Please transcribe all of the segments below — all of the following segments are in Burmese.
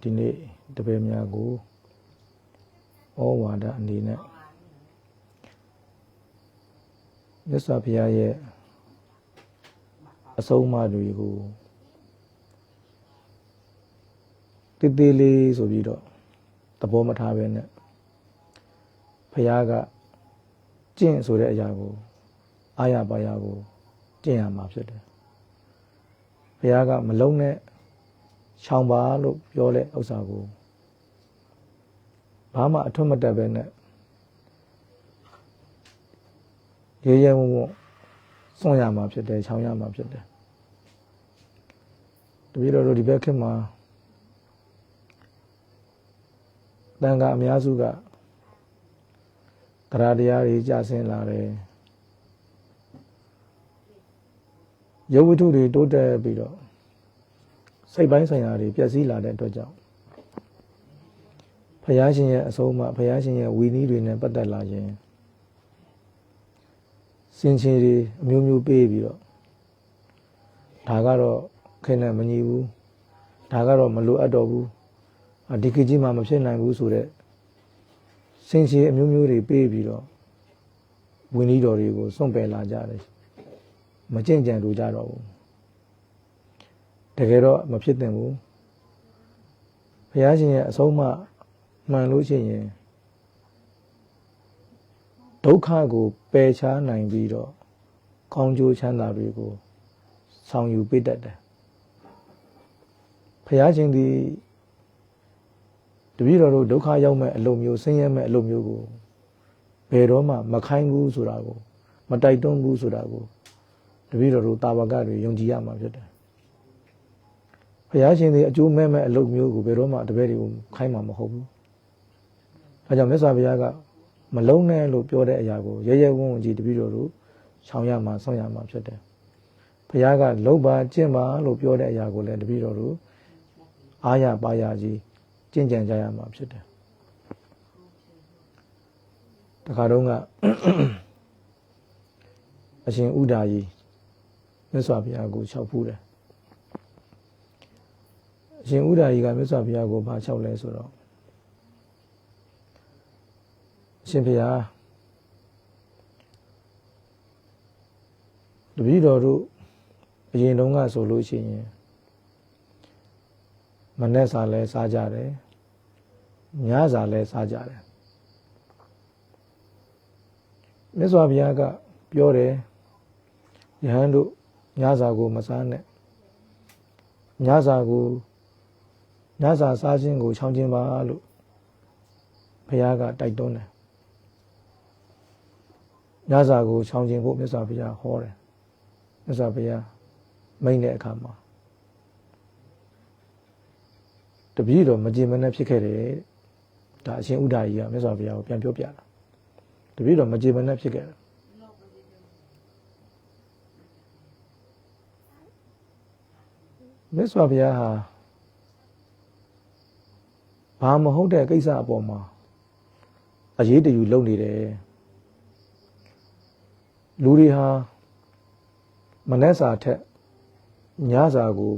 ဒီနေ့တပည့်များကိုဩဝါဒအနေနဲ့မြတ်စွာဘုရားရဲ့အဆုံးအမတွေကိုတိတိလေးဆိုပြီးတော့သဘောမထားပဲနဲ့ဘုရားကကျင့်ဆိုတဲ့အရာကိုအာရပါရကိုကျင့်ရမှာဖြစ်တယ်ဘုရားကမလုံးနဲ့ ရှောင်ပါလို့ပြောတဲ့ဥစ္စာကိုဘာမှအထွတ်မတက်ပဲနဲ့ရေရဲဝုံဝုံစွန့်ရမှာဖြစ်တယ်ရှောင်ရမှာဖြစ်တယ်တပည့်တော်တို့ဒီဘက်ခေတ်မှာတန်ခါအများစုကတရားတရားတွေကြာဆင်းလာတယ်ရုပ်ဝတ္ထုတွေတိုးတက်ပြီးတော့ စိတ်ပိုင်းဆိုင်ရာတွေပျက်စီးလာတဲ့အတွက်ကြောင့်ဖယားရှင်ရဲ့အဆုံးအမဖယားရှင်ရဲ့ဝီနည်းတွေနဲ့ပတ်သက်လာခြင်းစင်ချေတွေအမျိုးမျိုးပေးပြီးတော့ဒါကတော့ခင်နဲ့မညီဘူးဒါကတော့မလိုအပ်တော့ဘူးအဒီကကြီးမှမဖြစ်နိုင်ဘူးဆိုတော့စင်ချေအမျိုးမျိုးတွေပေးပြီးတော့ဝီနည်းတော်တွေကိုစွန့်ပယ်လာကြတယ်မကြင့်ကြံလို့ကြတော့ဘူး တကယ်တော့မဖြစ်သင့်ဘူးဘုရားရှင်ရဲ့အဆုံးအမမှန်လို့ရှိရင်ဒုက္ခကိုပယ်ရှားနိုင်ပြီးတော့ကောင်းကျိုးချမ်းသာတွေကိုဆောင်ယူပေးတတ်တယ်ဘုရားရှင်ဒီတပည့်တော်တို့ဒုက္ခရောက်မဲ့အလုပ်မျိုးဆင်းရဲမဲ့အလုပ်မျိုးကိုဘယ်တော့မှမခိုင်းဘူးဆိုတာကို မတိုက်တွန်းဘူးဆိုတာကိုတပည့်တော်တို့တာဝကတွေယုံကြည်ရမှာဖြစ်တယ် ဘုရားရှင်ဒီအကျိုးမဲ့မဲ့အလုပ်မျိုးကိုဘယ်တော့မှတပည့်တွေကိုခိုင်းမှာမဟုတ်ဘူးဒါကြောင့်မြတ်စွာဘုရားကမလုံးနဲ့လို့ပြောတဲ့အရာကိုရဲရဲဝံ့ဝံ့ကြီးတပည့်တော်တို့ရှောင်ရမှာဆောင်းရမှာဖြစ်တယ်ဘုရားကလုံးပါကျင့်ပါလို့ပြောတဲ့အရာကိုလည်းတပည့်တော်တို့အားရပါရကြီးကျင့်ကြံကြရမှာဖြစ်တယ်တခါတော့ကအရှင်ဥဒါကြီးမြတ်စွာဘုရားကိုလျှောက်ဖူးတယ် အရှင်ဥဒါကြီးကမြတ်စွာဘုရားကိုဘာလျှောက်လဲဆိုတော့အရှင်ဘုရားတပည့်တော်တို့အရင်တုန်းကဆိုလို့ရှိရင်မနဲ့စာလဲစားကြတယ်ညစာလဲစားကြတယ်မြတ်စွာဘုရားကပြောတယ်ယဟန်တို့ညစာကိုမစားနဲ့ညစာကို ညစာစားခြင်းကိုချောင်းခြင်းပါလို့ဘုရားကတိုက်တွန်းတယ်ညစာကိုချောင်းခြင်းဖို့မြတ်စွာဘုရားဟောတယ်မြတ်စွာဘုရားမိန့်တဲ့အခါမှာတပည့်တော်မကြင်မနဲ့ဖြစ်ခဲ့တယ်ဒါအရှင်ဥဒ္ဒါကြီးကမြတ်စွာဘုရားကိုပြန်ပြောပြတာတပည့်တော်မကြင်မနဲ့ဖြစ်ခဲ့တယ်မြတ်စွာဘုရားဟာ ဘာမဟုတ်တဲ့ကိစ္စအပေါ်မှာအရေးတယူလုပ်နေတယ်လူတွေဟာမနှက်စာထက်ညစာကို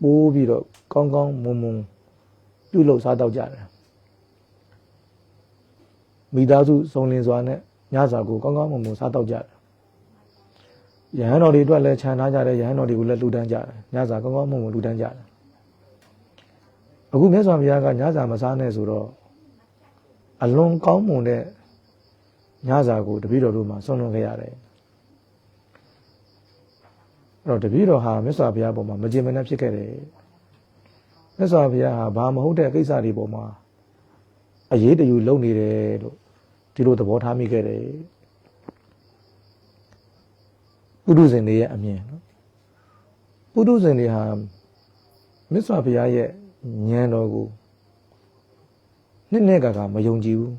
ပိုးပြီးတော့ကောင်းကောင်းမွန်မွန်ပြုလုပ်စားတော့ကြတယ်မိသားစုစုံလင်စွာနဲ့ညစာကိုကောင်းကောင်းမွန်မွန်စားတော့ကြတယ်ရဟန်းတော်တွေအတွက်လည်းခြံထားကြတယ်ရဟန်းတော်တွေကိုလည်းလှူဒန်းကြတယ်ညစာကောင်းကောင်းမွန်မွန်လှူဒန်းကြတယ် အခုမြတ်စွာဘုရားကညစာမစားနဲ့ဆိုတော့အလွန်ကောင်းမွန်တဲ့ညစာကိုတပည့်တော်တို့မှဆွံ့လွန်ခဲ့ရတယ်အဲ့တော့တပည့်တော်ဟာမြတ်စွာဘုရားပေါ်မှာမကြင်မနှက်ဖြစ်ခဲ့တယ်မြတ်စွာဘုရားဟာဘာမဟုတ်တဲ့ကိစ္စတွေပေါ်မှာအရေးတယူလုပ်နေတယ်လို့ဒီလိုသဘောထားမိခဲ့တယ်ပုထုဇဉ်တွေရဲ့အမြင်နော်ပုထုဇဉ်တွေဟာမြတ်စွာဘုရားရဲ့ ဉာဏ်တော်ကိုနှစ်နဲ့ကကမယုံကြည်ဘူး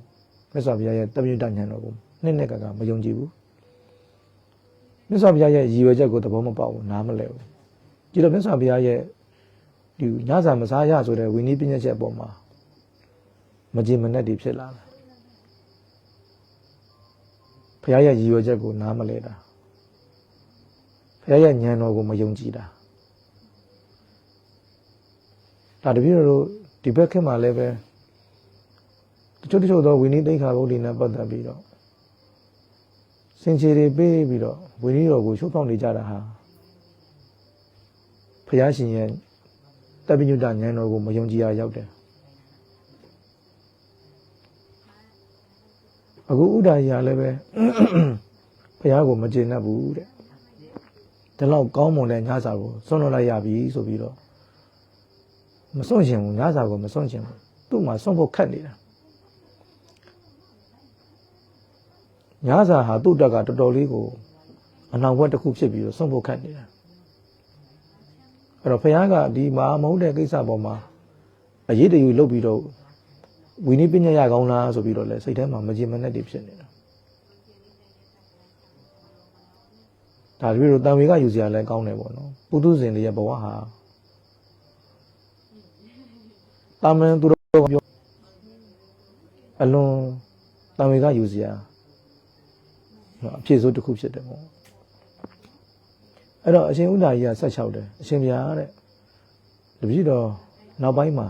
မြတ်စွာဘုရားရဲ့တမယုတဉာဏ်တော်ကိုနှစ်နဲ့ကကမယုံကြည်ဘူးမြတ်စွာဘုရားရဲ့ရည်ရွယ်ချက်ကိုသဘောမပေါက်ဘူးနားမလဲဘူးကြည့်တော့မြတ်စွာဘုရားရဲ့ဒီညစာမစားရဆိုတဲ့ဝိနည်းပညာချက်အပေါ်မှာမကြည်မနဲ့တည်ဖြစ်လာတယ်ဘုရားရဲ့ရည်ရွယ်ချက်ကိုနားမလဲတာဘုရားရဲ့ဉာဏ်တော်ကိုမယုံကြည်တာ ဒါတပည့်တော်တို့ဒီဘက်ခေတ်မှာလည်းပဲတချို့တချို့သောဝိနည်းသိက္ခာပုဒ်တွေနဲ့ပတ်သက်ပြီးတော့စင်ချေတွေပေးပြီးတော့ဝိနည်းတော်ကိုရှုပ်ဖောက်နေကြတာဟာဖယားရှင်ရဲ့တပ္ပညုတဉာဏ်တော်ကိုမယုံကြည်ရရောက်တယ်အခုဥဒ္ဒါကြီးကလည်းပဲဖယားကိုမကျေနပ်ဘူးတဲ့ဒီလောက်ကောင်းမွန်တဲ့ညစာကိုစွန့်လွတ်လိုက်ရပြီဆိုပြီးတော့ မစွန့်ရှင်ဘူးညစာကိုမစွန့်ရှင်ဘူးသူ့မှာစွန့်ဖို့ခက်နေတာညစာဟာသူ့တက်ကတော်တော်လေးကိုအနောက်ဘက်တစ်ခုဖြစ်ပြီးတော့စွန့်ဖို့ခက်နေတာအဲ့တော့ဖယားကဒီမဟာမဟုတ်တဲ့ကိစ္စပေါ်မှာအရေးတယူလုပ်ပြီးတော့ဝီနည်းပညာရကောင်းလားဆိုပြီးတော့လဲစိတ်ထဲမှာမကြင်မနဲ့တည်ဖြစ်နေတာဒါတပည့်တို့တန်ဝေကယူစရာလည်းကောင်းတယ်ပေါ့နော်ပုထုဇဉ်တွေရဲ့ဘဝဟာ တာမန်သူတို့ပြောအလွန်တန်ဝေကယူစရာနော်အဖြစ်ဆိုးတစ်ခုဖြစ်တယ်ပေါ့အဲ့တော့အရှင်ဥဒ္ဒါကြီးကဆက်လျှောက်တယ်အရှင်ဘုရားတဲ့တပည့်တော်နောက်ပိုင်းမှာ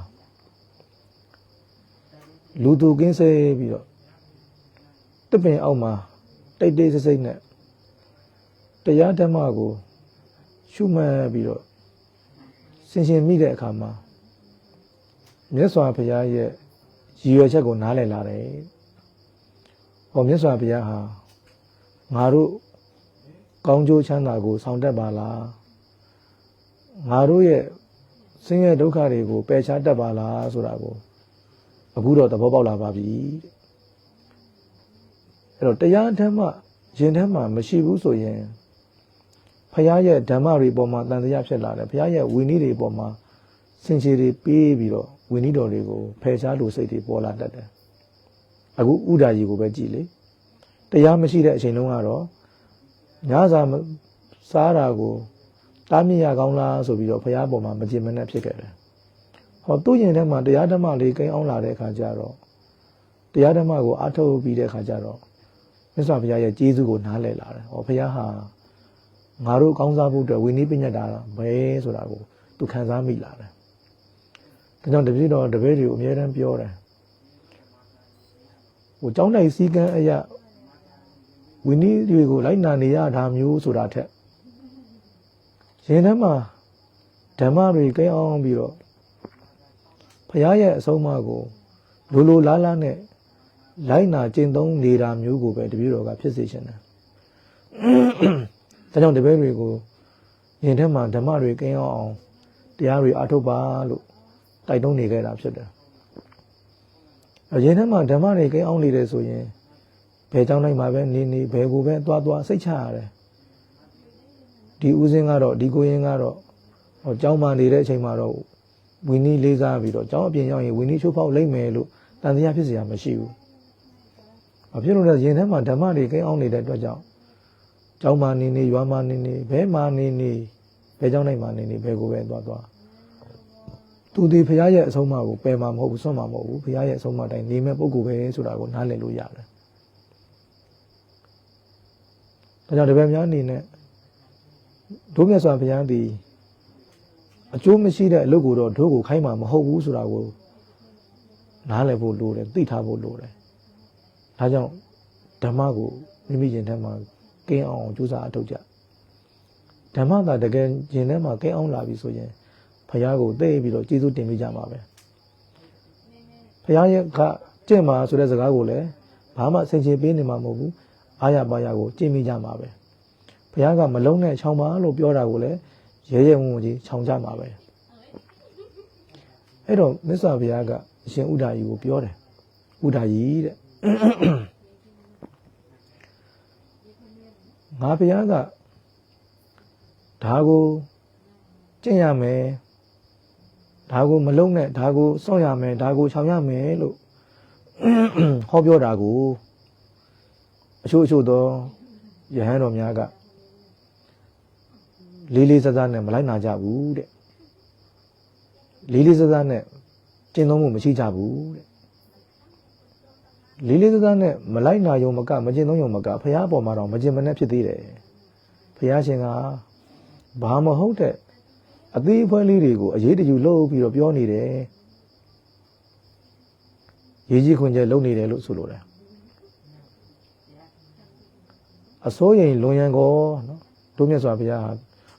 လူသူကင်းစေးပြီးတော့တပင်အောက်မှာတိတ်တိတ်ဆိတ်ဆိတ်နဲ့တရားဓမ္မကိုရှုမှတ်ပြီးတော့ဆင်ရှင်မိတဲ့အခါမှာ မြတ်စွာဘုရားရဲ့ရည်ရွယ်ချက်ကိုနားလည်လာတယ်။ဟောမြတ်စွာဘုရားဟာငါတို့ကောင်းကျိုးချမ်းသာကိုဆောင်တတ်ပါလား။ငါတို့ရဲ့ဆင်းရဲဒုက္ခတွေကိုပယ်ရှားတတ်ပါလားဆိုတာကိုအခုတော့သဘောပေါက်လာပါပြီတဲ့။အဲ့တော့တရားဓမ္မရင်ထဲမှာမရှိဘူးဆိုရင်ဖရားရဲ့ဓမ္မတွေပေါ်မှာတန်တရားဖြစ်လာတယ်ဖရားရဲ့ဝိနည်းတွေပေါ်မှာစင်ချေတွေပေးပြီးတော့ ဝိနည်းတော်တွေကိုဖယ်ရှားလို့စိတ်တွေပေါ်လာတတ်တယ်အခုဥဒါကြီးကိုပဲကြည်လေတရားမရှိတဲ့အချိန်လုံးကတော့ညစာမစားတာကိုတားမြစ်ရကောင်းလားဆိုပြီးတော့ဖရားပေါ်မှာမကြင်မနဲ့ဖြစ်ခဲ့တယ်ဟောသူ့ရင်ထဲမှာတရားဓမ္မလေးကိန်းအောင်လာတဲ့အခါကျတော့တရားဓမ္မကိုအားထုတ်ပြီးတဲ့အခါကျတော့မြတ်စွာဘုရားရဲ့ကျေးဇူးကိုနားလည်လာတယ်ဟောဘုရားဟာငါတို့ကောင်းစားဖို့အတွက်ဝိနည်းပညာတာပဲဆိုတာကိုသူခံစားမိလာတယ်။ ဒါကြောင့်တပည့်တော်တပည့်တွေကိုအများတန်းပြောတယ်။ဟိုကျောင်းတိုင်းစည်းကမ်းအရာဝိနည်းတွေကိုလိုက်နာနေရတာမျိုးဆိုတာထက်ရင်ထဲမှာဓမ္မတွေကိန်းအောင်ပြီးတော့ဘုရားရဲ့အဆုံးအမကိုလိုလိုလားလားနဲ့လိုက်နာကျင့်သုံးနေတာမျိုးကိုပဲတပည့်တော်ကဖြစ်စေချင်တယ်။ဒါကြောင့်တပည့်တွေကိုရင်ထဲမှာဓမ္မတွေကိန်းအောင်တရားတွေအထုတ်ပါလို့ တိုက်တွန်းနေခဲ့တာဖြစ်တယ်။အရင်ထဲမှာဓမ္မတွေကိန်းအောင်နေတယ်ဆိုရင်ဘယ်ကြောင်းတိုင်းမှာပဲနေနေဘယ်ကိုပဲသွားသွားစိတ်ချရတယ်။ဒီဦးစင်းကတော့ဒီကိုရင်ကတော့ဟောကျောင်းမှာနေတဲ့အချိန်မှာတော့ဝီနီးလေးစားပြီးတော့ကျောင်းအပြင်ရောက်ရင်ဝီနီးချိုးဖောက်လိုက်မယ်လို့တန်တရားဖြစ်เสียမရှိဘူး။ဘာဖြစ်လို့လဲရင်ထဲမှာဓမ္မတွေကိန်းအောင်နေတဲ့အတွက်ကြောင့်ကျောင်းမှာနေနေရွာမှာနေနေဘဲမှာနေနေဘဲကျောင်းနိုင်မှာနေနေဘဲကိုပဲသွားသွား သူဒီဖရားရဲ့အဆုံးအမကိုပယ်မှာမဟုတ်ဘူးဆွတ်မှာမဟုတ်ဘူးဖရားရဲ့အဆုံးအမတိုင်းနေမဲ့ပုံကိုပဲဆိုတာကိုနားလည်လို့ရတယ်ဒါကြောင့်တပည့်များအနေနဲ့ဒုမြတ်စွာဘုရားသည်အကျိုးမရှိတဲ့အလုပ်ကိုတော့တို့ကိုခိုင်းမှာမဟုတ်ဘူးဆိုတာကိုနားလည်ဖို့လိုတယ်သိထားဖို့လိုတယ်ဒါကြောင့်ဓမ္မကိုမိမိရင်ထဲမှာကင်းအောင်ကြိုးစားအထောက်ကြဓမ္မသာတကယ်ရင်ထဲမှာကင်းအောင်လာပြီဆိုရင် ဖះကိုသိပြီးတော့ကျေးဇူးတင်ပေးကြမှာပဲဖះရဲ့ကကျင့်ပါဆိုတဲ့စကားကိုလည်းဘာမှဆင်ခြင်ပေးနေမှာမဟုတ်ဘူးအာရပါရကိုကျင့်မိကြမှာပဲဖះကမလုံးနဲ့ခြောင်ပါလို့ပြောတာကိုလည်းရဲရဲဝံ့ဝံ့ကြီးခြောင်ကြမှာပဲအဲ့တော့မြတ်စွာဘုရားကအရှင်ဥဒ္ဒါယီကိုပြောတယ်ဥဒ္ဒါယီတဲ့ငါဘုရားကဒါကိုကျင့်ရမယ် ဒါကိုမလုံးနဲ့ဒါကိုစောင့်ရမယ်ဒါကိုခြောင်ရမယ်လို့ဟောပြောတာကိုအချို့အချို့သောယဟန်တော်များကလေးလေးစားစားနဲ့မလိုက်နာကြဘူးတဲ့လေးလေးစားစားနဲ့ကျင့်သုံးမှုမရှိကြဘူးတဲ့လေးလေးစားစားနဲ့မလိုက်နာယုံမကမကျင့်သုံးယုံမကဖះပေါ်မှာတော့မကျင့်မနဲ့ဖြစ်သေးတယ်ဖះရှင်ကဘာမဟုတ်တဲ့ အသေးအဖွဲလေးတွေကိုအရေးတယူလှုပ်ပြီးတော့ပြောနေတယ်ရေးကြီးခွင်ကျဲလုံနေတယ်လို့ဆိုလိုတယ်အစိုးရင်လွန်ရန်ကောနော်တို့မြတ်စွာဘုရားဟာ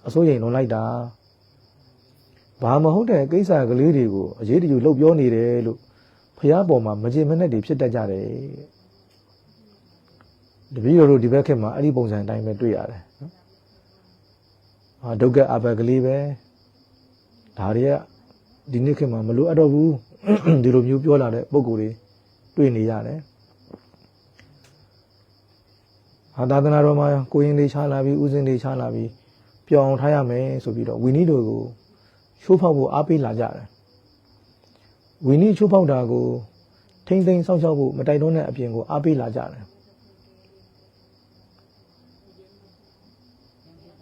အစိုးရင်လွန်လိုက်တာဘာမဟုတ်တဲ့ကိစ္စကလေးတွေကိုအရေးတယူလှုပ်ပြောနေတယ်လို့ဘုရားပေါ်မှာမကြင်မနဲ့တွေဖြစ်တတ်ကြတယ်တပည့်တော်တို့ဒီဘက်ခေတ်မှာအဲ့ဒီပုံစံအတိုင်းပဲတွေ့ရတယ်နော်ဟာဒုက္ခအဘကလေးပဲ ဒါတွေကဒီနေ့ခေတ်မှာမလိုအပ်တော့ဘူးဒီလိုမျိုးပြောလာတဲ့ပုံကိုယ်တွေတွေ့နေရတယ်ဟာသာသနာတော်မှာကိုရင်လေးချလာပြီးဥစဉ်လေးချလာပြီးပြောင်းထားရမယ်ဆိုပြီးတော့ဝီနည်းတို့ကိုချိုးဖောက်ဖို့အားပေးလာကြတယ်ဝီနည်းချိုးဖောက်တာကိုထိမ့်သိမ်းစောင့်ရှောက်ဖို့မတိုက်တွန်းတဲ့အပြင်ကိုအားပေးလာကြတယ်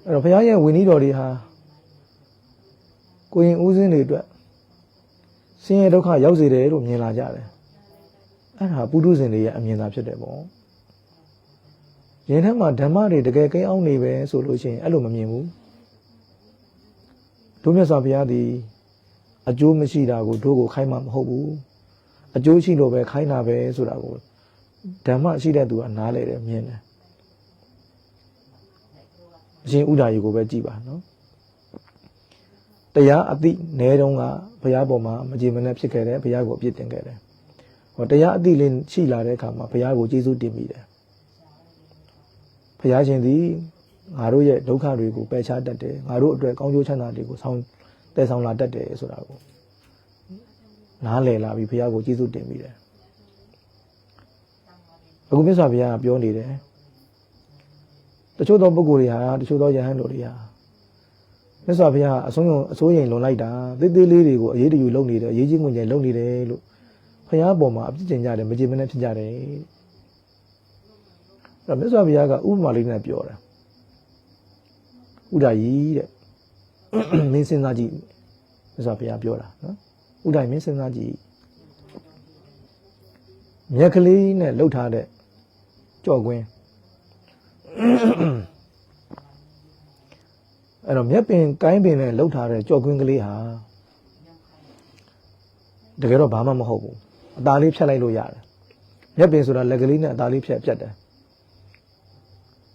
အဲ့တော့ဘုရားရဲ့ဝီနည်းတော်တွေဟာ ကိုရင်ဥစဉ်တွေအတွက်ဆင်းရဲဒုက္ခရောက်စေတယ်လို့မြင်လာကြတယ်အဲ့ဒါပုထုဇဉ်တွေရဲ့အမြင်သာဖြစ်တယ်ပေါ့ရင်ထဲမှာဓမ္မတွေတကယ်ကိန်းအောင်နေပဲဆိုလို့ရှိရင်အဲ့လိုမမြင်ဘူးတို့မြတ်စွာဘုရားသည်အကျိုးမရှိတာကိုတို့ကိုခိုင်းမှမဟုတ်ဘူးအကျိုးရှိလို့ပဲခိုင်းတာပဲဆိုတာကိုဓမ္မရှိတဲ့သူကနားလေတယ်မြင်တယ်အရှင်ဥဒါရီကိုပဲကြည်ပါနော် တရားအတိနဲတုံးကဘုရားပေါ်မှာမကြည်မနဲ့ဖြစ်ခဲ့တယ်ဘုရားကိုအပြစ်တင်ခဲ့တယ်ဟောတရားအတိလေးရှိလာတဲ့အခါမှာဘုရားကိုကျေးဇူးတင်မိတယ်ဘုရားရှင်သည်ငါတို့ရဲ့ဒုက္ခတွေကိုပယ်ချတတ်တယ်ငါတို့အတွက်ကောင်းကျိုးချမ်းသာတွေကိုဆောင်တည်ဆောင်လာတတ်တယ်ဆိုတာကိုနားလည်လာပြီးဘုရားကိုကျေးဇူးတင်မိတယ်အခုမြတ်စွာဘုရားကပြောနေတယ်တချို့သောပုဂ္ဂိုလ်တွေဟာတချို့သောယဟန်တို့တွေဟာ မြတ်စွာဘုရားအဆုံးယုံအစိုးရင်လွန်လိုက်တာသေးသေးလေးတွေကိုအရေးတယူလုပ်နေတယ်အရေးကြီးငွေကျလုပ်နေတယ်လို့ဘုရားပေါ်မှာအပြစ်တင်ကြတယ်မကြည်မနဲ့ဖြစ်ကြတယ်အဲ့တော့မြတ်စွာဘုရားကဥပမာလေးနဲ့ပြောတာဥဒ္ဒယီတဲ့မင်းစဉ်းစားကြည့်မြတ်စွာဘုရားပြောတာနော်ဥဒ္ဒယီမင်းစဉ်းစားကြည့်မြက်ကလေးနဲ့လှုပ်ထားတဲ့ကြော့ကွင်း အဲ့တော့မြက်ပင်ကိုင်းပင်နဲ့လှုပ်ထားတဲ့ကြော့ကွင်းကလေးဟာတကယ်တော့ဘာမှမဟုတ်ဘူးအသားလေးဖြတ်လိုက်လို့ရတယ်မြက်ပင်ဆိုတာလက်ကလေးနဲ့အသားလေးဖြတ်ပြတ်တယ်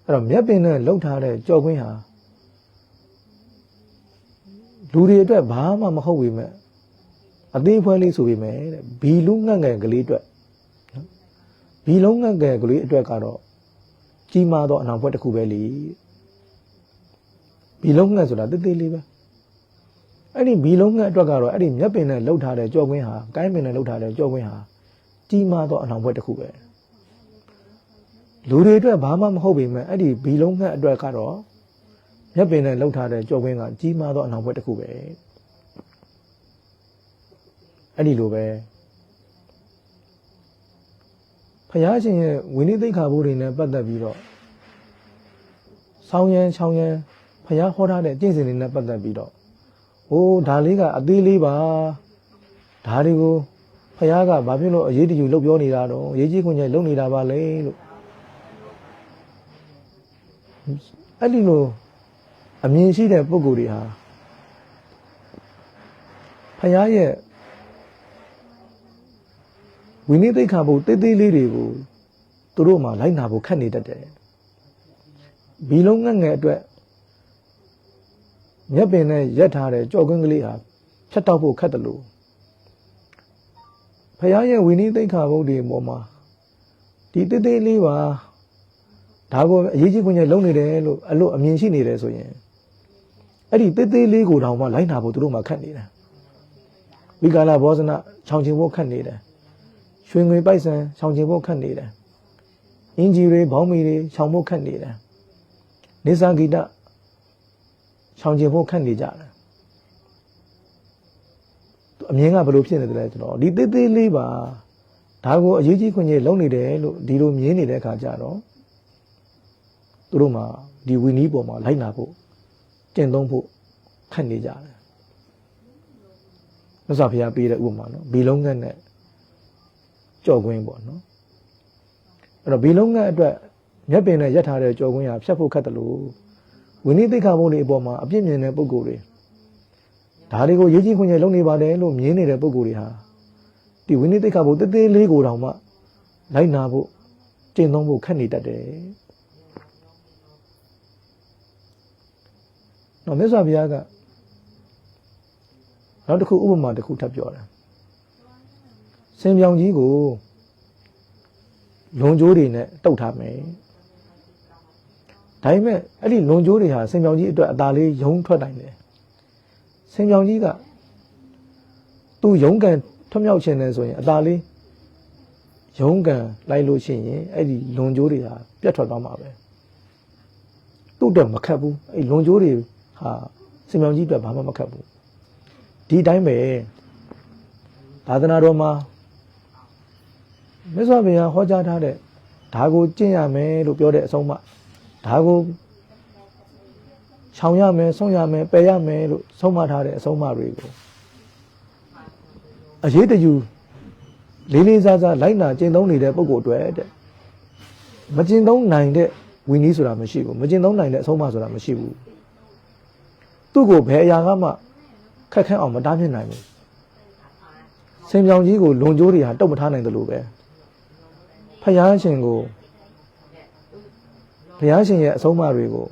အဲ့တော့မြက်ပင်နဲ့လှုပ်ထားတဲ့ကြော့ကွင်းဟာလူတွေအတွက်ဘာမှမဟုတ်ပေမဲ့အသေးဖွဲလေးဆိုပေမဲ့တဲ့ဘီလူငတ်ငယ်ကလေးအတွက်နော်ဘီလုံးငတ်ငယ်ကလေးအတွက်ကတော့ကြီးမားသောအနာဘွက်တစ်ခုပဲလေ ဘီလုံးငတ်ဆိုတာတိတ်တိတ်လေးပဲအဲ့ဒီဘီလုံးငတ်အတွက်ကတော့အဲ့ဒီမျက်ပင်နဲ့လှုပ်ထားတဲ့ကြော့ကွင်းဟာကိုင်းပင်နဲ့လှုပ်ထားတဲ့ကြော့ကွင်းဟာကြီးမားသောအနာဘွက်တစ်ခုပဲလူတွေအတွက်ဘာမှမဟုတ်ပေမဲ့အဲ့ဒီဘီလုံးငတ်အတွက်ကတော့မျက်ပင်နဲ့လှုပ်ထားတဲ့ကြော့ကွင်းကကြီးမားသောအနာဘွက်တစ်ခုပဲအဲ့ဒီလိုပဲဖယားရှင်ရဲ့ဝိနည်းသိက္ခာဘုတွေနဲ့ပတ်သက်ပြီးတော့ဆောင်းရန်ချောင်းရန် ဖယားဟောထားတဲ့ကျင့်စဉ်တွေနဲ့ပတ်သက်ပြီးတော့ဟိုးဒါလေးကအသေးလေးပါဒါတွေကိုဖယားကဘာဖြစ်လို့အရေးတယူလှုပ်ပြောနေတာတော့ရေးကြီးခွင့်ကျလှုပ်နေတာပါလေလို့အဲ့ဒီလိုအမြင်ရှိတဲ့ပုံကိုယ်တွေဟာဖယားရဲ့ဝိနည်းသိက္ခာပုတ်တေးသေးလေးတွေကိုသူတို့မှလိုက်နာဖို့ခက်နေတတ်တယ်ဘီလုံးငတ်ငယ်အတွက် မျက်ပင်နဲ့ရက်ထားတဲ့ကြော့ကွင်းကလေးဟာဖြတ်တောက်ဖို့ခက်တယ်လို့ဖခင်ရဲ့ဝိနည်းသိက္ခာပုတ်တွေပေါ်မှာဒီတေးသေးလေးပါဒါကိုအရေးကြီးခွင့်နဲ့လုံနေတယ်လို့အလို့အမြင်ရှိနေတယ်ဆိုရင်အဲ့ဒီတေးသေးလေးကိုတောင်မှလိုက်နာဖို့သူတို့မှခက်နေတယ်ဝိကာလဘောဇနခြောင်ချင်ဖို့ခက်နေတယ်ရွှေငွေပိုက်ဆံရှောင်ကျင်ဖို့ခက်နေတယ်။အင်ဂျီတွေဘောင်းမီတွေရှောင်ဖို့ခက်နေတယ်။နေစာဂီတ ရှောင်ကျင်ဖို့ခက်နေကြတယ်။အမြင်ကဘယ်လိုဖြစ်နေတယ်လဲဆိုတော့ဒီသေးသေးလေးပါဒါကိုအရေးကြီးခွင့်ကြီးလုံနေတယ်လို့ဒီလိုမြင်နေတဲ့အခါကျတော့သူတို့မှဒီဝီနီးပေါ်မှာလိုက်နာဖို့ကျင့်သုံးဖို့ခက်နေကြတယ်။မြတ်စွာဘုရားပေးတဲ့ဥပမာနော်ဘီလုံးကနဲ့ကြော်ကွင်းပေါ့နော်အဲ့တော့ဘီလုံးငတ်အတွက်မျက်ပင်နဲ့ရက်ထားတဲ့ကြော်ကွင်းဟာဖြတ်ဖို့ခက်တယ်လို့ ဝိနည်းသိက္ခာပုဒ်တွေအပေါ်မှာအပြစ်မြင်တဲ့ပုဂ္ဂိုလ်တွေဒါတွေကိုရေးကြီးခွင့်ရလုပ်နေပါတယ်လို့မြင်နေတဲ့ပုံကိုယ်တွေဟာဒီဝိနည်းတိတ်ခါဘုတေးသေးလေးကိုတောင်မှလိုက်နာဖို့ကျင့်သုံးဖို့ခက်နေတတ်တယ်။နော်မြတ်စွာဘုရားကနောက်တစ်ခုဥပမာတစ်ခုထပ်ပြောတယ်။စင်ပြောင်ကြီးကိုလုံကြိုးတွေနဲ့တုတ်ထားမယ်။ ဒါပေမဲ့အဲ့ဒီလုံကြိုးတွေဟာစင်ပြောင်ကြီးအတွက်အသာလေးယုံထွက်နိုင်တယ်။စင်ပြောင်ကြီးကသူယုံကန်ထွမြောက်ခြင်းလဲဆိုရင်အသာလေးရုံးကန်လိုက်လို့ရှိရင်အဲ့ဒီလွန်ကြိုးတွေဟာပြတ်ထွက်သွားမှာပဲသူ့အတွက်မခက်ဘူးအဲ့လွန်ကြိုးတွေဟာစင်မြောင်ကြီးအတွက်ဘာမှမခက်ဘူးဒီတိုင်းပဲသာသနာတော်မှာမြတ်စွာဘုရားဟောကြားထားတဲ့ဒါကိုကျင့်ရမယ်လို့ပြောတဲ့အဆုံးအမ ဒါကိုရှောင်ရမယ်ဆုံးရမယ်ပယ်ရမယ်လို့ဆုံးမထားတဲ့အဆုံးအမတွေကိုအရေးတယူလေးလေးစားစားလိုက်နာကျင့်သုံးနေတဲ့ပုံကိုယ်အတွက်တဲ့မကျင့်သုံးနိုင်တဲ့ဝီနည်းဆိုတာမရှိဘူးမကျင့်သုံးနိုင်တဲ့အဆုံးအမဆိုတာမရှိဘူးသူ့ကိုဘယ်အရာကမှခက်ခဲအောင်မတားမြစ်နိုင်ဘူးစင်ပြောင်ကြီးကိုလွန်ကျိုးတွေဟာတုတ်မထားနိုင်တယ်လို့ပဲဖယားရှင်ကို ဖယားရှင်ရဲ့အဆုံးအမတွေကို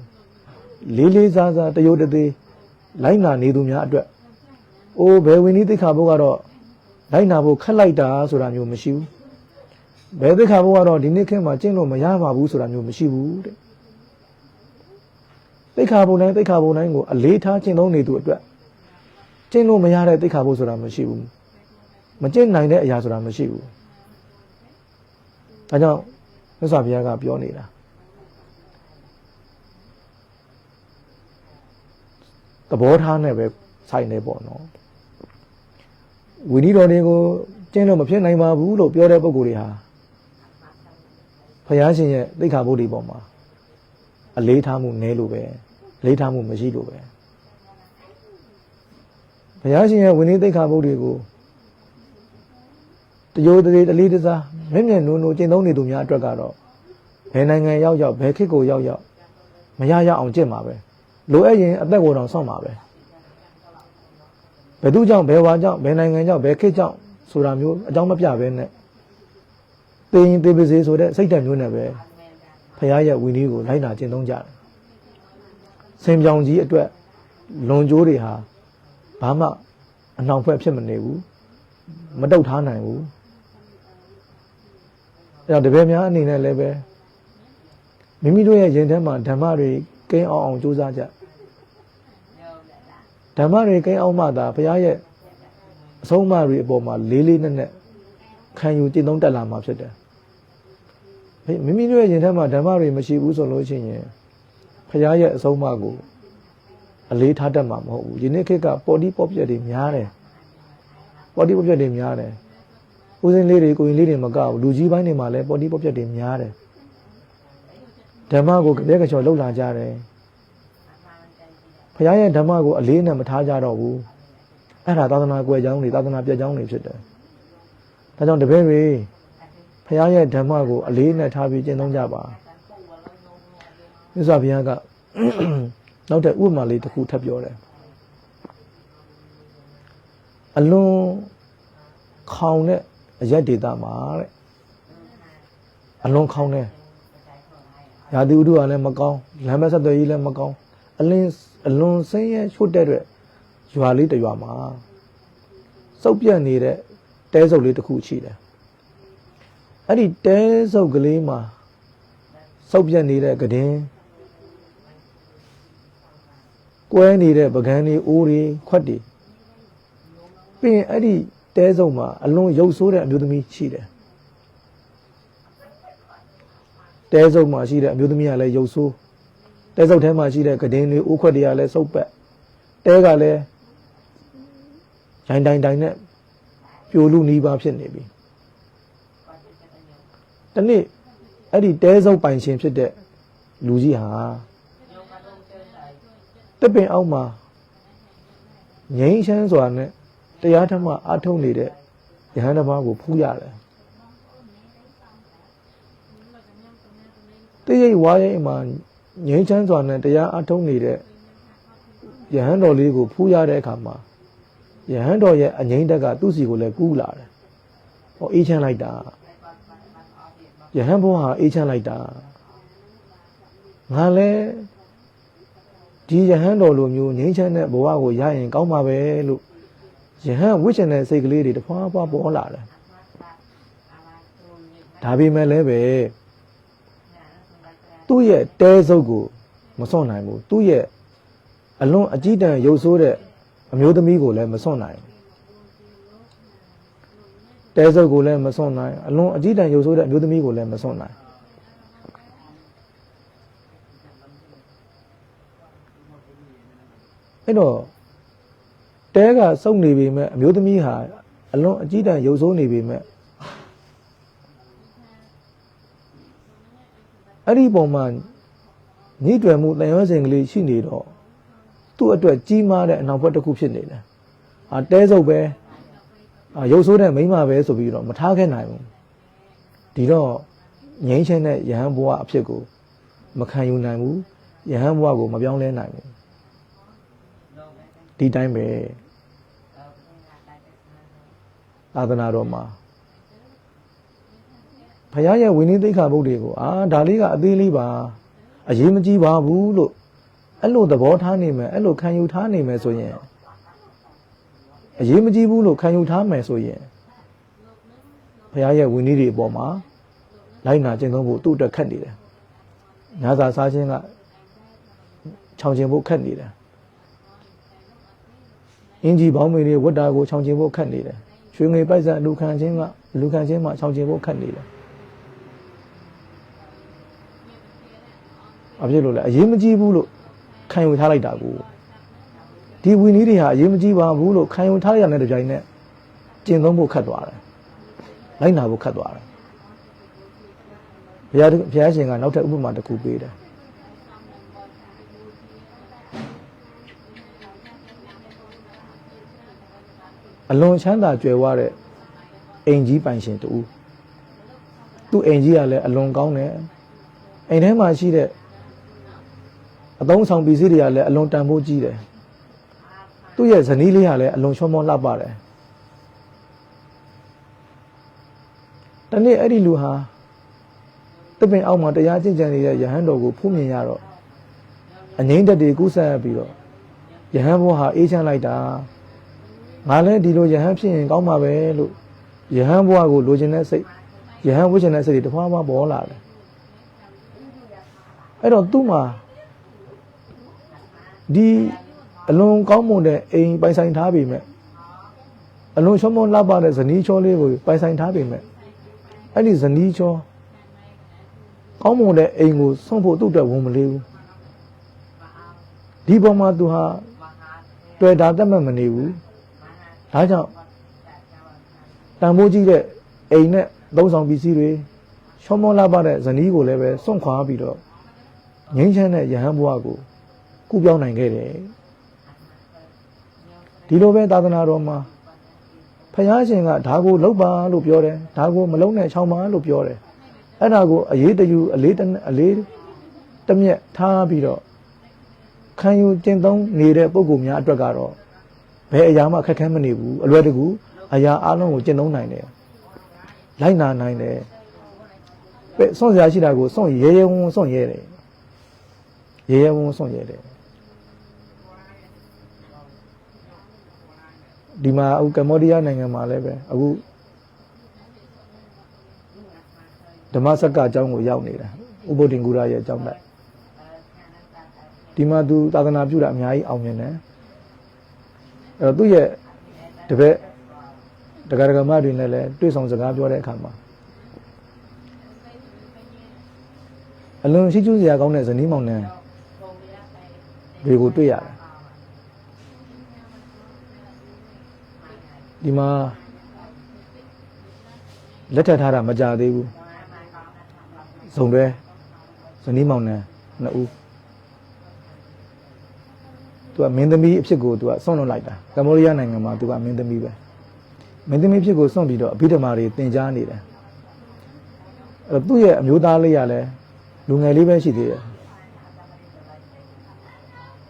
လေးလေးစားစားတယုတ်တသေးလိုက်နာနေသူများအတွက်အိုးဘယ်ဝီနည်းသိက္ခာဘုတ်ကတော့လိုက်နာဖို့ခက်လိုက်တာဆိုတာမျိုးမရှိဘူးဘယ်သိက္ခာဘုတ်ကတော့ဒီနေ့ခေတ်မှာကျင့်လို့မရပါဘူးဆိုတာမျိုးမရှိဘူးတဲ့သိက္ခာဘုတ်တိုင်းသိက္ခာဘုတ်တိုင်းကိုအလေးထားကျင့်သုံးနေသူအတွက်ကျင့်လို့မရတဲ့သိက္ခာဘုတ်ဆိုတာမရှိဘူးမကျင့်နိုင်တဲ့အရာဆိုတာမရှိဘူးဒါကြောင့်မြတ်စွာဘုရားကပြောနေတာ ဘောထားနဲ့ပဲဆိုင်နေပေါ့နော်ဝီနီတော်တွေကိုကျင့်လို့မဖြစ်နိုင်ပါဘူးလို့ပြောတဲ့ပုံကိုယ်တွေဟာဖယားရှင်ရဲ့သိက္ခာပုဒ်ဒီပေါ်မှာအလေးထားမှုနည်းလို့ပဲအလေးထားမှုမရှိလို့ပဲဘုရားရှင်ရဲ့ဝိနည်းသိက္ခာပုဒ်တွေကိုတရိုးတည်းတလေးတစားမျက်မျက်နှုံနှုံကျင့်သုံးနေသူများအတွက်ကတော့ဘယ်နိုင်ငံရောက်ရောက်ဘယ်ခေတ်ကိုရောက်ရောက်မရရအောင်ကျင့်မှာပဲ လိုအပ်ရင်အသက်ကိုယ်တော်ဆော့မှာပဲဘယ်သူကြောင့်ဘယ်ဝါကြောင့်ဘယ်နိုင်ငံကြောင့်ဘယ်ခေတ်ကြောင့်ဆိုတာမျိုးအကြောင်းမပြဘဲနဲ့သိရင်သိပါစေဆိုတဲ့စိတ်ဓာတ်မျိုးနဲ့ပဲဖခင်ရဲ့ဝီနည်းကိုလိုက်နာကျင့်သုံးကြတယ်စင်ပြောင်ကြီးအတွက်လွန်ကြိုးတွေဟာဘာမှအနှောင်ဖွဲ့ဖြစ်မနေဘူးမတုတ်ထားနိုင်ဘူးအဲ့တော့တပည့်များအနေနဲ့လည်းပဲမိမိတို့ရဲ့ရင်ထဲမှာဓမ္မတွေ ကိန်းအောင်အောင်ကြိုးစားကြဓမ္မတွေကိန်းအောင်မှသာဘုရားရဲ့အဆုံးအမတွေအပေါ်မှာလေးလေးနက်နက်ခံယူတည်သုံးတက်လာမှာဖြစ်တယ်မိမိတို့ရဲ့ရင်ထဲမှာဓမ္မတွေမရှိဘူးဆိုလို့ရှိရင်ဘုရားရဲ့အဆုံးအမကိုအလေးထားတတ်မှာမဟုတ်ဘူးဒီနေ့ခေတ်ကပေါ်ဒီပေါ်ပြက်တွေများတယ်ပေါ်ဒီပေါ်ပြက်တွေများတယ်ဦးစင်းလေးတွေကိုရင်လေးတွေမကဘူးလူကြီးပိုင်းတွေမှာလည်းပေါ်ဒီပေါ်ပြက်တွေများတယ် ဓမ္မကိုကြဲကြော်လှုပ်လာကြတယ်ဘုရားရဲ့ဓမ္မကိုအလေးနဲ့မထားကြတော့ဘူးအဲ့ဒါသာသနာကွယ်ကြောင်းတွေသာသနာပြည့်ကြောင်းတွေဖြစ်တယ်ဒါကြောင့်တပည့်တွေဘုရားရဲ့ဓမ္မကိုအလေးနဲ့ထားပြီးကျင့်သုံးကြပါမြတ်စွာဘုရားကနောက်တဲ့ဥပမာလေးတစ်ခုထပ်ပြောတယ်အလွန်ခေါင်တဲ့အရက်ဒေတာမှာတဲ့အလွန်ခေါင်တဲ့ ရာသီဥတုကလည်းမကောင်းလမ်းမဆက်သွယ်ရေးလည်းမကောင်းအလင်းအလွန်ဆင်းရဲချွတ်တဲ့အတွက်ရွာလေးတစ်ရွာမှာစုပ်ပြတ်နေတဲ့တဲစုပ်လေးတစ်ခုရှိတယ်အဲ့ဒီတဲစုပ်ကလေးမှာစုပ်ပြတ်နေတဲ့ကဒင်းကွဲနေတဲ့ပကန်းတွေအိုးတွေခွက်တွေပြီးရင်အဲ့ဒီတဲစုပ်မှာအလွန်ရုပ်ဆိုးတဲ့အမျိုးသမီးရှိတယ် တဲစုပ်မှာရှိတဲ့အမျိုးသမီးကလည်းရုပ်ဆိုးတဲစုပ်ထဲမှာရှိတဲ့ကဒင်းတွေအိုးခွက်တွေကလည်းစုပ်ပက်တဲကလည်းရိုင်းတိုင်းတိုင်းနဲ့ပြိုလူနီးပါးဖြစ်နေပြီတနေ့အဲ့ဒီတဲစုပ်ပိုင်ရှင်ဖြစ်တဲ့လူကြီးဟာတပင်အောက်မှာငိမ့်ချမ်းစွာနဲ့တရားဓမ္မအထုတ်နေတဲ့ယဟန်တစ်ပါးကိုဖူးရတယ် တရိပ်ဝါရိပ်မှာငိမ့်ချမ်းစွာနဲ့တရားအထုတ်နေတဲ့ယဟန်တော်လေးကိုဖူးရတဲ့အခါမှာယဟန်တော်ရဲ့အငိမ့်တက်ကသူ့စီကိုလည်းကူးလာတယ်ဟောအေးချမ်းလိုက်တာယဟန်ဘုရားအေးချမ်းလိုက်တာငါလည်းဒီယဟန်တော်လိုမျိုးငိမ့်ချမ်းတဲ့ဘဝကိုရရင်ကောင်းပါပဲလို့ယဟန်ဝိချင်တဲ့စိတ်ကလေးတွေတစ်ဖွာဖွာပေါ်လာတယ်ဒါပေမဲ့လည်းပဲ သူ့ရဲ့တဲစုပ်ကိုမစွန့်နိုင်ဘူးသူ့ရဲ့အလွန်အကြည့်တန်ရုပ်ဆိုးတဲ့အမျိုးသမီးကိုလည်းမစွန့်နိုင်ဘူးတဲစုပ်ကိုလည်းမစွန့်နိုင်အလွန်အကြည့်တန်ရုပ်ဆိုးတဲ့အမျိုးသမီးကိုလည်းမစွန့်နိုင်အဲ့တော့တဲကစုပ်နေပေမဲ့အမျိုးသမီးဟာအလွန်အကြည့်တန်ရုပ်ဆိုးနေပေမဲ့ အဲ့ဒီပုံမှာညှိတွယ်မှုတန်ရွှဲစဉ်ကလေးရှိနေတော့သူ့အတွက်ကြီးမားတဲ့အနောက်ဘက်တစ်ခုဖြစ်နေတယ်။အာတဲစုပ်ပဲအာရုပ်ဆိုးတဲ့မိန်းမပဲဆိုပြီးတော့မထားခဲ့နိုင်ဘူး။ဒီတော့ငိမ့်ချင်းတဲ့ယဟန်ဘဝအဖြစ်ကိုမခံယူနိုင်ဘူး။ယဟန်ဘဝကိုမပြောင်းလဲနိုင်ဘူး။ဒီတိုင်းပဲသာသနာတော်မှာ ဘုရားရဲ့ဝိနည်းသိက္ခာပုဒ်တွေကိုအာဒါလေးကအသေးလေးပါအရေးမကြီးပါဘူးလို့အဲ့လိုသဘောထားနေမယ်အဲ့လိုခံယူထားနေမယ်ဆိုရင်အရေးမကြီးဘူးလို့ခံယူထားမယ်ဆိုရင်ဘုရားရဲ့ဝိနည်းတွေအပေါ်မှာလိုက်နာကျင့်သုံးဖို့သူ့အတွက်ခက်နေတယ်။ညာစာစားခြင်းကခြောင်ကျင်ဖို့ခက်နေတယ်။အင်ဂျီဘောင်းမေတွေဝတ်တာကိုခြောင်ကျင်ဖို့ခက်နေတယ်။ရွှေငွေပိုက်ဆံလူခံခြင်းကလူခံခြင်းမှာခြောင်ကျင်ဖို့ခက်နေတယ်။ အဖြစ်လို့လဲအရေးမကြီးဘူးလို့ခံယူထားလိုက်တာကိုဒီဝီနည်းတွေဟာအရေးမကြီးပါဘူးလို့ခံယူထားရတဲ့တပြိုင်နက်ကျင့်သုံးဖို့ခက်သွားတယ်လိုက်နာဖို့ခက်သွားတယ်ဘုရားဘုရားရှင်ကနောက်ထပ်ဥပမာတစ်ခုပေးတယ်အလွန်ချမ်းသာကြွယ်ဝတဲ့အိမ်ကြီးပိုင်ရှင်တူသူ့အိမ်ကြီးကလည်းအလွန်ကောင်းတယ်အိမ်ထဲမှာရှိတဲ့ အသုံးဆောင်ပစ္စည်းတွေကလည်းအလွန်တန်ဖိုးကြီးတယ်သူ့ရဲ့ဇနီးလေးကလည်းအလွန်ချောမောလှပတယ်တနေ့အဲ့ဒီလူဟာတပင်အောက်မှာတရားကျင့်ကြံနေတဲ့ယဟန်တော်ကိုဖူးမြင်ရတော့အငိမ့်တက်တွေကူးဆက်ပြီးတော့ယဟန်ဘောဟာအေးချမ်းလိုက်တာငါလည်းဒီလိုယဟန်ဖြစ်ရင်ကောင်းမှာပဲလို့ယဟန်ဘဝကိုလိုချင်တဲ့စိတ်ယဟန်ဝှချင်တဲ့စိတ်တွေတစ်ဖွားဖွားပေါ်လာတယ်အဲ့တော့သူ့မှာ ဒီအလွန်ကောင်းမွန်တဲ့အိမ်ပိုင်ဆိုင်ထားပေမဲ့အလွန်ချောမောလှပတဲ့ဇနီးချောလေးကိုပိုင်ဆိုင်ထားပေမဲ့အဲ့ဒီဇနီးချောကောင်းမွန်တဲ့အိမ်ကိုဆုံးဖို့သူ့အတွက်ဝန်မလေးဘူးဒီပေါ်မှာသူဟာတွေ့တာတတ်မှတ်မနေဘူးဒါကြောင့်တန်ဖိုးကြီးတဲ့အိမ်နဲ့သုံးဆောင်ပစ္စည်းတွေချောမောလှပတဲ့ဇနီးကိုလည်းပဲစွန့်ခွာပြီးတော့ငိမ့်ချမ်းတဲ့ယဟန်ဘဝကို ကူပြောင်းနိုင်ခဲ့တယ်ဒီလိုပဲသာသနာတော်မှာဖယားရှင်ကဒါကိုလောက်ပါလို့ပြောတယ်ဒါကိုမလုံးနဲ့ချောင်းပါလို့ပြောတယ်အဲ့ဒါကိုအရေးတယူအလေးတအလေးတမျက်ထားပြီးတော့ခံယူကျင့်သုံးနေတဲ့ပုံကူများအတွက်ကတော့ဘယ်အရာမှခက်ခဲမနေဘူးအလွယ်တကူအရာအလုံးကိုကျင့်သုံးနိုင်တယ်လိုက်နာနိုင်တယ်ပဲစွန့်စရာရှိတာကိုစွန့်ရဲရဲဝံ့ဝံ့စွန့်ရဲတယ်ရဲရဲဝံ့ဝံ့စွန့်ရဲတယ် ဒီမှာအခုကမ္ဘောဒီးယားနိုင်ငံမှာလည်းပဲအခုဓမ္မစက္ကအကြောင်းကိုရောက်နေတာဥပုဒ္ဒင်္ဂုရရဲ့အကြောင်းတိုက်ဒီမှာသူသာသနာပြုတာအများကြီးအောင်မြင်တယ်အဲ့တော့သူ့ရဲ့တပည့်တက္ကရာမတွေနဲ့လည်းတွေ့ဆုံစကားပြောတဲ့အခါမှာအလွန်ရှိကျူးစရာကောင်းတဲ့ဇနီးမောင်နှံတွေကိုတွေ့ရတယ် ဒီမှာလက်ထပ်ထားတာမကြသေးဘူးဇုံတွဲဇနီးမောင်နှံနှစ်ဦးသူကမင်းသမီးအဖြစ်ကိုသူကဆွန့်လွတ်လိုက်တာကမ္ဘောဒီးယားနိုင်ငံမှာသူကမင်းသမီးပဲမင်းသမီးဖြစ်ကိုဆွန့်ပြီးတော့အဘိဓမ္မာတွေသင်ကြားနေတယ်အဲ့တော့သူ့ရဲ့အမျိုးသားလေးကလည်းလူငယ်လေးပဲရှိသေးတယ်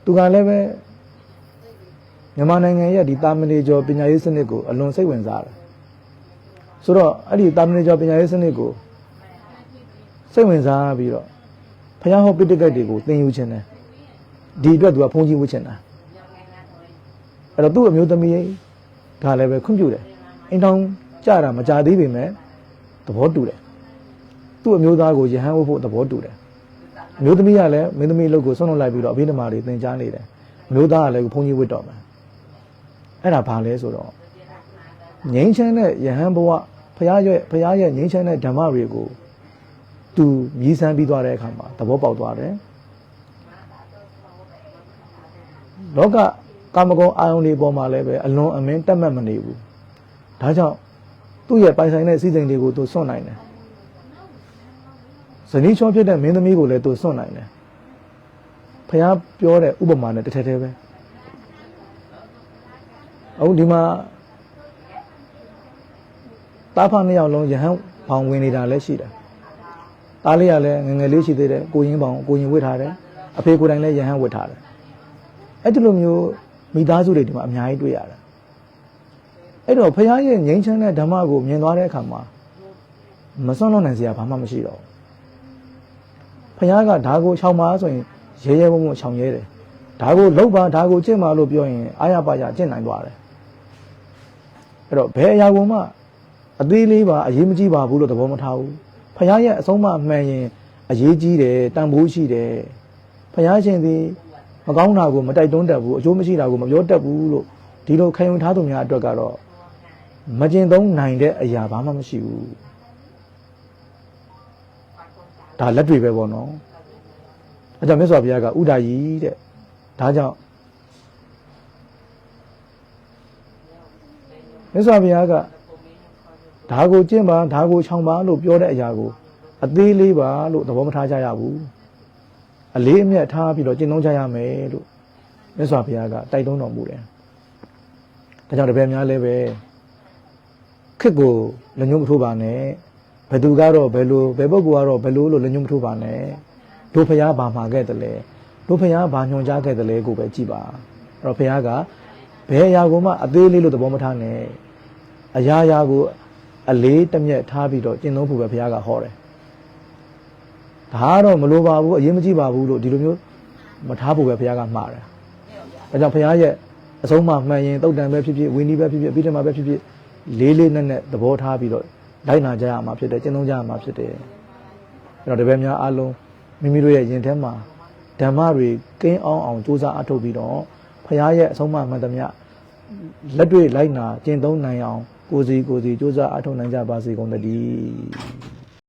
သူကလည်းပဲ မြန်မာနိုင်ငံရဲ့ဒီတာမဏေကျော်ပညာရေးစနစ်ကိုအလွန်စိတ်ဝင်စားတယ်ဆိုတော့အဲ့ဒီတာမဏေကျော်ပညာရေးစနစ်ကိုစိတ်ဝင်စားပြီးတော့ဖျားဟောပိဋကတ်တွေကိုသင်ယူခြင်းတယ်ဒီအတွက်သူကဖုန်ကြီးဝှချင်တာအဲ့တော့သူ့အမျိုးသမီးကလည်းပဲခွင့်ပြုတယ်အိမ်ထောင်ကြတာမကြသေးပေမဲ့သဘောတူတယ်သူ့အမျိုးသားကိုယဟန်ဝတ်ဖို့သဘောတူတယ်အမျိုးသမီးကလည်းမင်းသမီးလုပ်ကိုဆွန့်လွတ်လိုက်ပြီးတော့အဘိဓမ္မာတွေသင်ကြားနေတယ်အမျိုးသားကလည်းဘုန်းကြီးဝတ်တော်မယ် အဲ့ဒါဘာလဲဆိုတော့ငြိမ်းချမ်းတဲ့ယဟန်ဘဝဖရားရဲ့ဖရားရဲ့ငြိမ်းချမ်းတဲ့ဓမ္မတွေကိုသူမြည်ဆန်းပြီးသွားတဲ့အခါမှာသဘောပေါက်သွားတယ်လောကကာမဂုဏ်အာယုန်တွေပေါ်မှာလည်းပဲအလွန်အမင်းတက်မှတ်မနေဘူးဒါကြောင့်သူ့ရဲ့ပိုင်ဆိုင်တဲ့စည်းစိမ်တွေကိုသူစွန့်နိုင်တယ်ဇနီးချောဖြစ်တဲ့မင်းသမီးကိုလည်းသူစွန့်နိုင်တယ်ဖះပြောတဲ့ဥပမာနဲ့တစ်ထက်တည်းပဲ အခုဒီမှာတားဖနှစ်ယောက်လုံးယဟန်ဘောင်ဝင်နေတာလည်းရှိတယ်တားလေးကလည်းငယ်ငယ်လေးရှိသေးတယ်ကိုရင်ဘောင်ကိုရင်ဝတ်ထားတယ်အဖေကိုယ်တိုင်လည်းယဟန်ဝတ်ထားတယ်အဲ့ဒီလိုမျိုးမိသားစုတွေဒီမှာအများကြီးတွေ့ရတယ်အဲ့တော့ဖះရဲ့ငြိမ်းချမ်းတဲ့ဓမ္မကိုမြင်သွားတဲ့အခါမှာမစွန့်လွတ်နိုင်စရာဘာမှမရှိတော့ဘူးဖះကဓာကို၆ပါးဆိုရင်ရဲရဲဝံ့ဝံ့ချောင်ရဲတယ်ဒါကိုလောက်ပါဒါကိုကျင့်ပါလို့ပြောရင်အာရပါရကျင့်နိုင်သွားတယ် အဲ့တော့ဘယ်အရာကိုမှအသေးလေးပါအရေးမကြီးပါဘူးလို့သဘောမထားဘူးဖခင်ရဲ့အဆုံးအမမှန်ရင်အရေးကြီးတယ်တန်ဖိုးရှိတယ်ဖခင်ရှင်သည်မကောင်းတာကိုမတိုက်တွန်းတတ်ဘူးအကျိုးမရှိတာကိုမပြောတတ်ဘူးလို့ဒီလိုခံယူထားသူများအတွက်ကတော့မကျင်သုံးနိုင်တဲ့အရာဘာမှမရှိဘူးဒါလက်တွေပဲပေါ့နော်အဲကြောင့်မြတ်စွာဘုရားကဥဒါယီတဲ့ဒါကြောင့် မြတ်စွာဘုရားကဒါကိုကျင့်ပါဒါကိုခြောင်ပါလို့ပြောတဲ့အရာကိုအသေးလေးပါလို့သဘောမထားကြရဘူးအလေးအမြတ်ထားပြီးတော့ကျင့်သုံးကြရမယ်လို့မြတ်စွာဘုရားကတိုက်တွန်းတော်မူတယ်ဒါကြောင့်တပည့်များလည်းပဲခစ်ကိုလက်ညှိုးမထိုးပါနဲ့ဘယ်သူကတော့ဘယ်လိုဘယ်ပုဂ္ဂိုလ်ကတော့ဘယ်လိုလို့လက်ညှိုးမထိုးပါနဲ့တို့ဖះဘာမှာခဲ့တယ်လဲတို့ဖះဘာညွှန်ကြားခဲ့တယ်လဲကိုပဲကြည့်ပါအဲ့တော့ဖះကဘယ်အရာကိုမှအသေးလေးလို့သဘောမထားနဲ့ အရာရာကိုအလေးတမျက်ထားပြီးတော့ကျင့်သုံးဖို့ပဲဘုရားကဟောတယ်။ဒါကတော့မလိုပါဘူးအရေးမကြီးပါဘူးလို့ဒီလိုမျိုးမထားဖို့ပဲဘုရားကမှားတယ်။အဲကြောင့်ဘုရားရဲ့အဆုံးအမမှန်ရင်တုတ်တန်ပဲဖြစ်ဖြစ်ဝင်းဒီပဲဖြစ်ဖြစ်ပြီးတယ်မှာပဲဖြစ်ဖြစ်လေးလေးနက်နက်သဘောထားပြီးတော့လိုက်နာကြရမှာဖြစ်တယ်ကျင့်သုံးကြရမှာဖြစ်တယ်။အဲတော့တပည့်များအားလုံးမိမိတို့ရဲ့ယင်ထဲမှာဓမ္မတွေကင်းအောင်အောင်စူးစမ်းအထောက်ပြီးတော့ဘုရားရဲ့အဆုံးအမမှန်သမျှလက်တွေ့လိုက်နာကျင့်သုံးနိုင်အောင် ကိုစီကိုစီစူးစမ်းအထောက်နိုင်ကြပါစေကုန်သတည်း